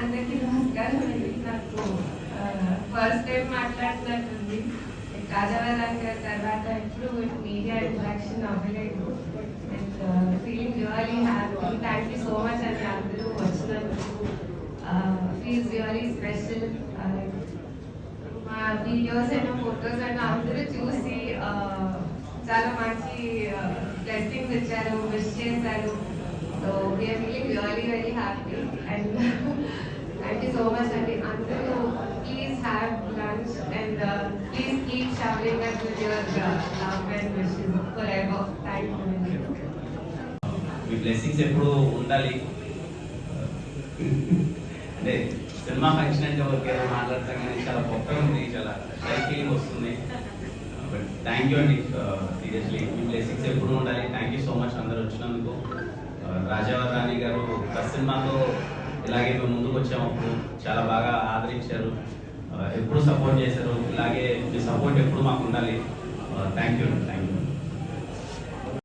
అందరికీ నమస్కారం. అండి నాకు ఫస్ట్ టైం మాట్లాడుతున్నట్టుంది. రాజావారాయణ గారి తర్వాత ఎప్పుడు మీడియా ఇంట్రాక్షన్ అవ్వలేదు. And feeling really happy thank you so much అండి అందరూ వచ్చినందుకు ఫీల్స్ రియలీ స్పెషల్ మా వీడియోస్ అయినా ఫొటోస్ అయినా అందరూ చూసి చాలా మంచి బ్లెస్సింగ్స్ ఇచ్చారు విష్ చేశారు. So we're feeling really very happy and thank you so much అండి అందరూ please have lunch and please keep showering us with your love and wishes forever thank you me blessings ఎప్పుడు ఉండాలి. అంటే cinema function అంటే okay మాట్లాడతాం కానీ చాలా గొప్పగా ఉంది చాలా షై ఫీలింగ్ వస్తుంది. బట్ థ్యాంక్ యూ అండి uh, సీరియస్లీ మీ బ్లెస్సింగ్స్ ఎప్పుడు ఉండాలి. థ్యాంక్ యూ సో మచ్ అందరు వచ్చినందుకు. Uh, రాజావర్ రాణి గారు ఫస్ట్ సినిమాతో ఇలాగే మేము ముందుకు వచ్చాము. అప్పుడు చాలా బాగా ఆదరించారు. ఎప్పుడు సపోర్ట్ చేశారు? ఇలాగే మీ సపోర్ట్ ఎప్పుడు మాకు ఉండాలి? Thank you thank you